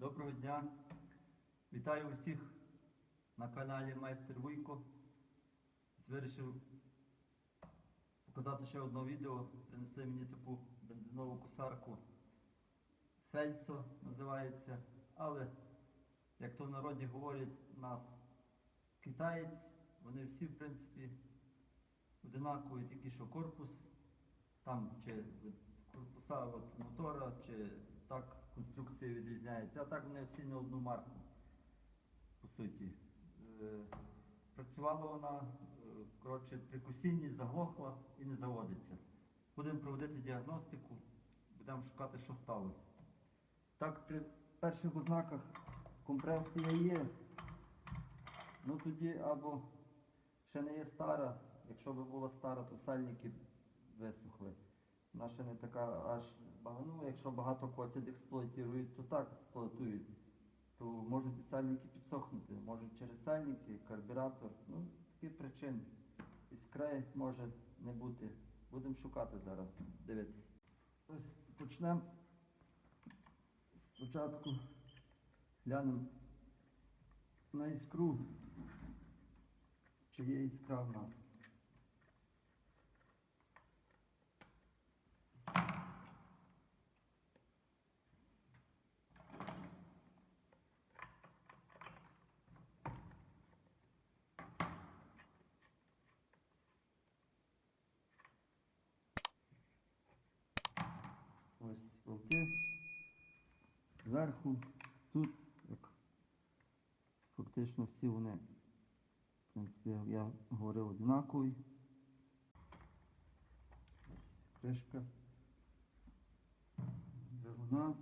Доброго дня. Вітаю усіх на каналі Майстер Вуйко. Вирішив показати ще одне відео. Принесли мені таку бензинову косарку. Фельсо називається. Але, як то в народі говорять, нас китаєць, вони всі, в принципі, одинакові, тільки що корпус. Там чи корпуса от, мотора, чи так конструкція відрізняється. А так вони всі на одну марку, по суті. Е, Працювала вона, е, коротше, при косінні заглохла і не заводиться. Будемо проводити діагностику, будемо шукати, що сталося. Так, при перших ознаках компресія є. Ну тоді або ще не є стара. Якщо б була стара, то сальники висохли. Ще не така аж. Ну, якщо багато косять експлуатують, то так експлуатують. То можуть і сальники підсохнути. Можуть через сальники, карбюратор. Ну, такі причини. Іскри може не бути. Будемо шукати зараз, дивитися. Ось почнемо. Спочатку глянемо на іскру. Чи є іскра в нас? Ось болти. Зверху, тут, як фактично всі вони, в принципі, я говорив, однакові. Ось кришка. Двигуна.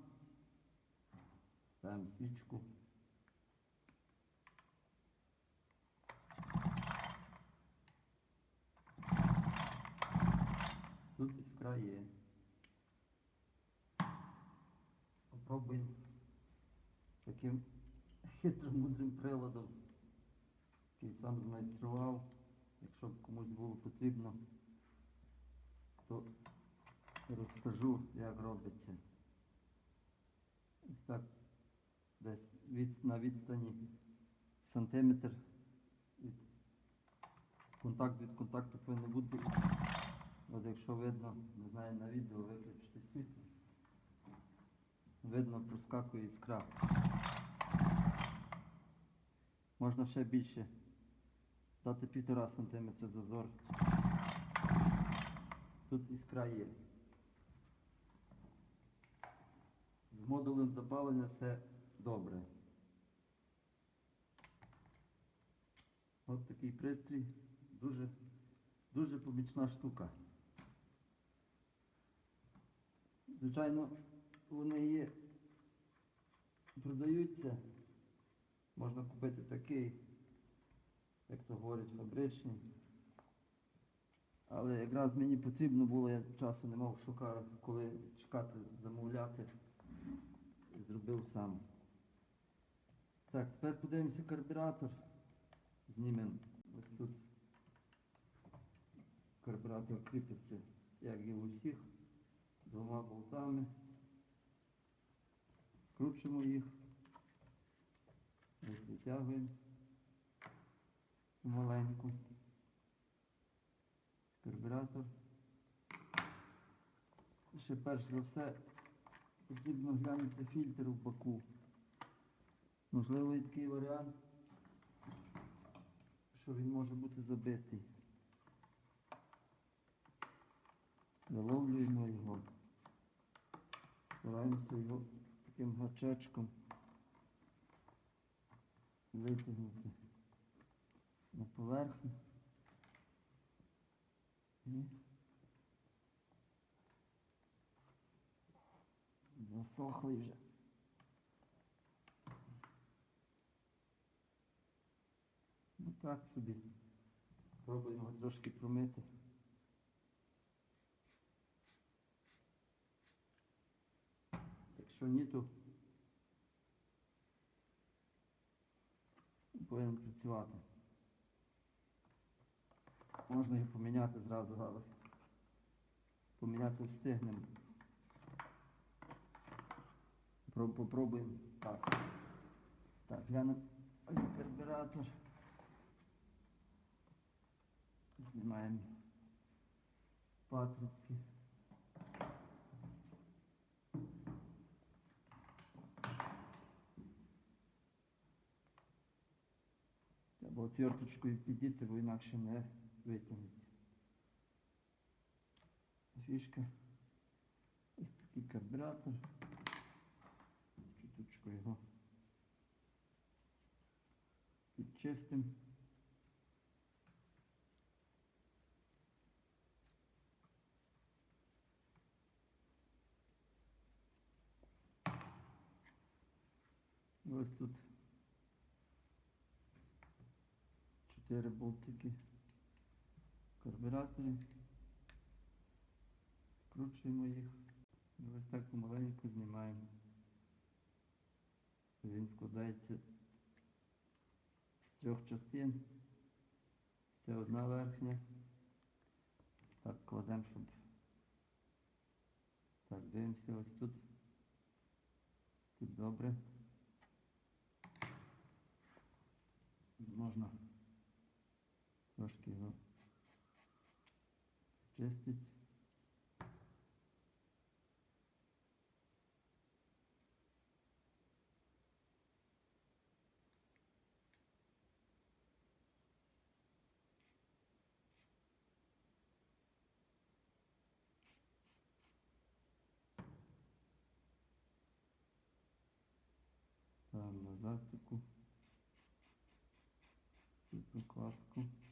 Ставимо свічку. Тут іскра є. Попробуємо таким хитрим мудрим приладом, який сам змайстрував. Якщо б комусь було потрібно, то розкажу, як робиться. Ось так десь від, на відстані сантиметр від контакт від контакту повинен бути. От якщо видно, не знаю, на відео виключити світло. Видно, проскакує іскра. Можна ще більше дати півтора сантиметра зазор. Тут іскра є. З модулем запалення все добре. От такий пристрій. Дуже, дуже помічна штука. Звичайно, вони є, продаються. Можна купити такий, як то говорять, фабричний. Але якраз мені потрібно було, я часу не мав шукати, коли чекати, замовляти. І зробив сам. Так, тепер подивимося карбюратор. Знімемо ось тут. Карбюратор кріпиться, як і у всіх, двома болтами. Кручимо їх. Витягуємо маленьку. Карбюратор. Ще перш за все потрібно глянути фільтр в баку. Можливо, є такий варіант, що він може бути забитий. Виловлюємо його. Стараємося його таким гачечком витягнути на поверхню. І засохлий вже. Ну так собі. Пробуємо трошки промити. Якщо ні, то повинен працювати. Можна його поміняти зразу, але поміняти встигнемо. Про- Попробуємо. Так. Так, глянемо. Ось карбюратор. Знімаємо патрубки. Треба отверточкою підійти, бо інакше не витягнеться. Фішка. Ось такий карбюратор. Чуточку його підчистимо. Ось тут чотири болтики в карбюраторі. Вкручуємо їх. І ось так помаленьку знімаємо. Він складається з трьох частин. Це одна верхня. Так, кладемо, щоб. Так, дивимося ось тут. Тут добре. Можна трошки його чистити. Ставимо назад таку цю.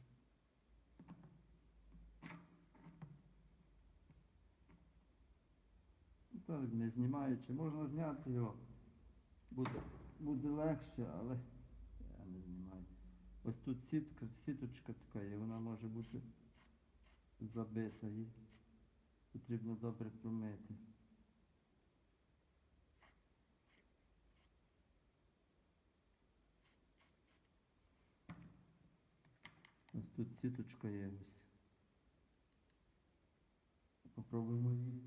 Так, не знімаючи, можна зняти його. Буде, буде легше, але я не знімаю. Ось тут сітка, сіточка така є, вона може бути забита, її потрібно добре промити. Ось тут сіточка є ось. Попробуємо її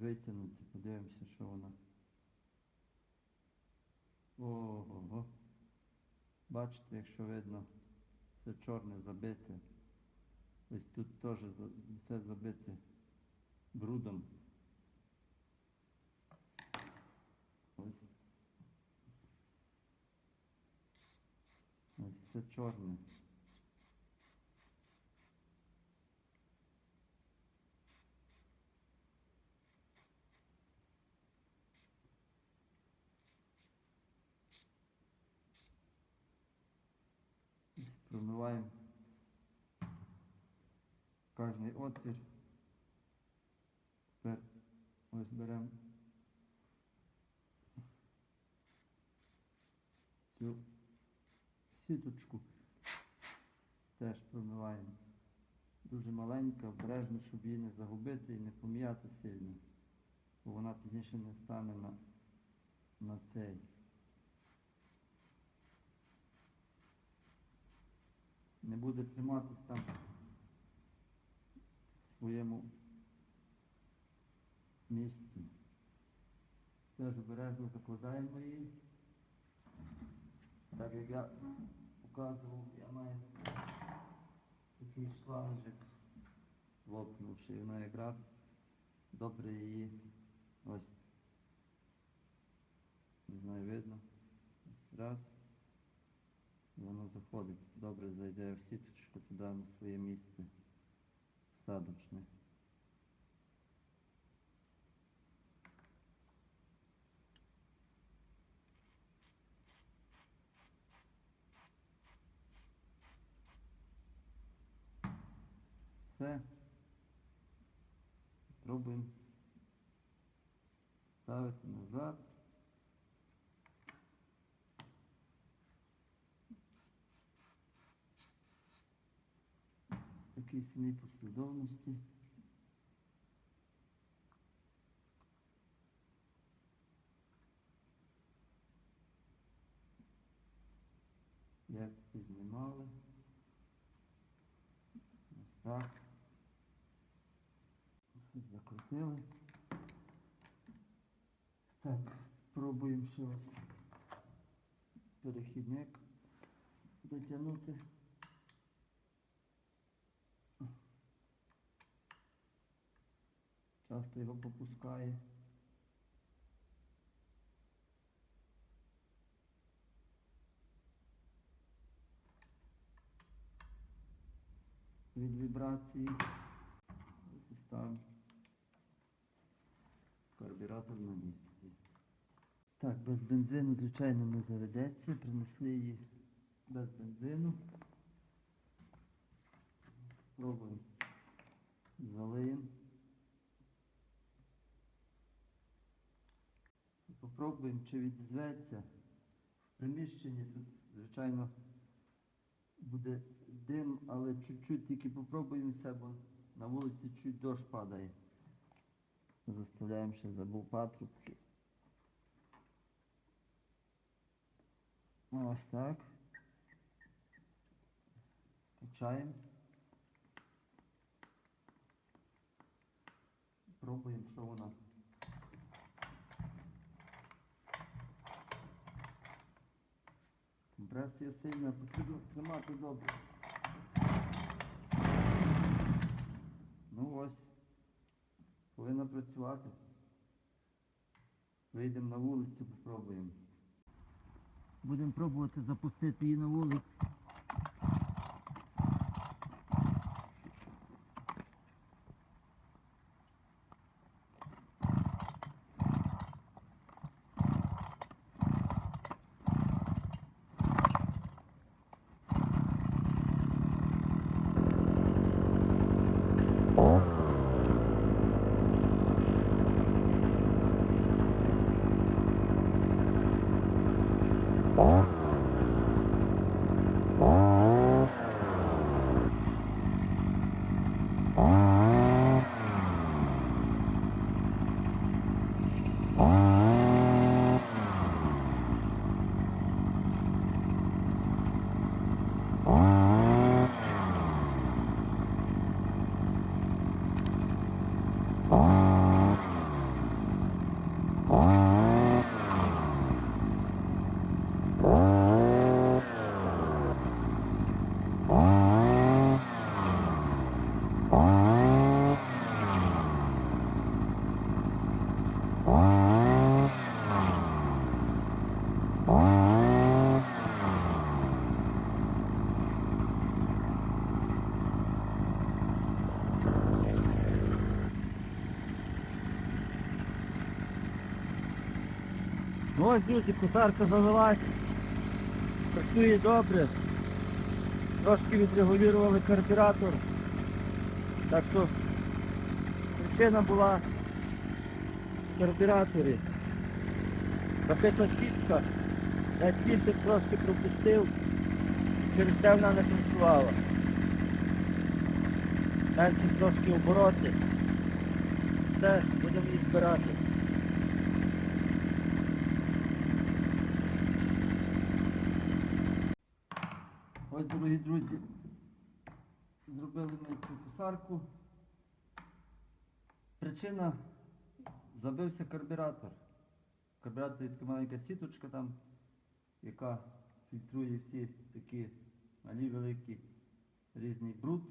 витягнути, подивимося, що вона. Ого. Бачите, якщо видно, це чорне забите. Ось тут теж це забите брудом. Ось. Ось це чорне. Промиваємо кожний отвір. Тепер ось беремо цю сіточку. Теж промиваємо. Дуже маленька, обережно, щоб її не загубити і не пом'яти сильно. Бо вона пізніше не стане на, на цей. Не буде триматись там в своєму місці. Теж обережно закладаємо її. Так як я показував, я маю такий шланжик лопнувши, вона якраз добре її ось. Не знаю, видно. Раз. Воно заходить, добре зайде в сіточку туди на своє місце садочне. Все. Пробуємо ставити назад. Такій самій послідовності. Як піднімали. Ось так. Закрутили. Так, пробуємо ще перехідник дотягнути. Часто його попускає. Від вібрації. Ставимо карбюратор на місці. Так, без бензину, звичайно, не заведеться. Принесли її без бензину. Пробуємо. Залиємо. Попробуємо, чи відзветься. В приміщенні тут, звичайно, буде дим, але чуть-чуть тільки попробуємо все, бо на вулиці чуть дощ падає. Заставляємо ще забув патрубки. Ось так. Качаємо. Пробуємо, що воно. Компресія сильна, потрібно тримати добре. Ну ось. Повинна працювати. Вийдемо на вулицю, попробуємо. Будемо пробувати запустити її на вулиці. Ну ось, друзі, кусарка завелась. Працює добре. Трошки відрегулювали карбюратор. Так що причина була в карбюраторі. Записна сітка. Я фільтр трошки пропустив. Через те вона не працювала. Менше трошки обороти. Все, будемо її збирати. Ось, дорогі друзі, зробили ми цю косарку. Причина забився карбюратор. В карбюраторі така маленька сіточка там, яка фільтрує всі такі малі великі різний бруд.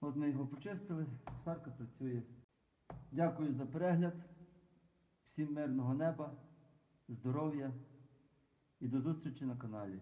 От ми його почистили, косарка працює. Дякую за перегляд. Всім мирного неба, здоров'я і до зустрічі на каналі.